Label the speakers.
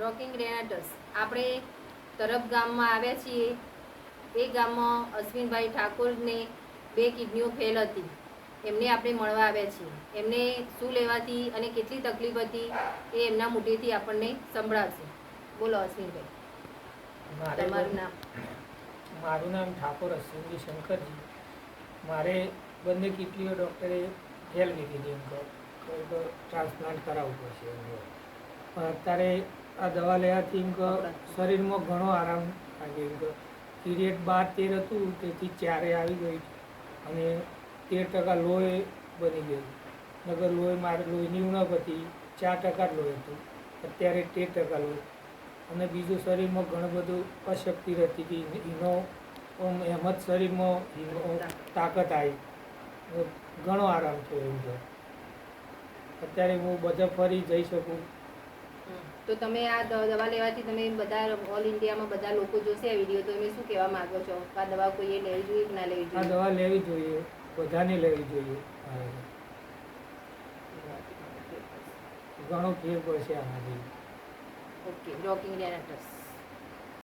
Speaker 1: Rocking રેનાટસ આપણે તરફ ગામમાં આવ્યા છીએ. એ ગામમાં અશ્વિનભાઈ ઠાકોરને બે કિડનીઓ ફેલ હતી. એમને આપણે મળવા આવ્યા છીએ. એમને શું લેવાથી અને કેટલી તકલીફ હતી એ એમના મોઢેથી આપણને સંભળાવશે. બોલો અશ્વિનભાઈ.
Speaker 2: મારે
Speaker 1: તમારું નામ?
Speaker 2: મારું નામ ઠાકોર અશ્વિનજી શંકરજી. મારે બંને કિટલીઓ ડૉક્ટરે ફેલ કીધી હતી એમ તો. ટ્રાન્સપ્લાન્ટ કરાવવું પડશે પણ અત્યારે આ દવા લેવાથી શરીરમાં ઘણો આરામ લાગે. એમ કહો પીરિયડ બાર તેર હતું, તેથી ચારે આવી ગઈ. અને તેર ટકા લોહી બની ગયું. નગર લોહી મારે, લોહીની ઉણપ હતી, ચાર ટકા લોહી હતું. અત્યારે તેર ટકા લોહી. અને બીજું શરીરમાં ઘણું બધું અશક્તિ રહેતી હતી. એનો એમ જ શરીરમાં તાકાત આવી ઘણો આરામ થયો એમ અત્યારે હું બધા ફરી જઈ શકું.
Speaker 1: તો તમે આ દવા લેવાથી તમે બધા ઓલ ઇન્ડિયામાં બધા લોકો જોશે આ વીડિયો તો તમે શું કહેવા માંગો છો? આ દવા કોઈએ લેવી જોઈએ કે ના લેવી
Speaker 2: આ દવા લેવી જોઈએ બધાને લેવી જોઈએ. ઘણો ફેર પડશે આમાંથી
Speaker 1: ઓકે રોકિંગ રેનાટસ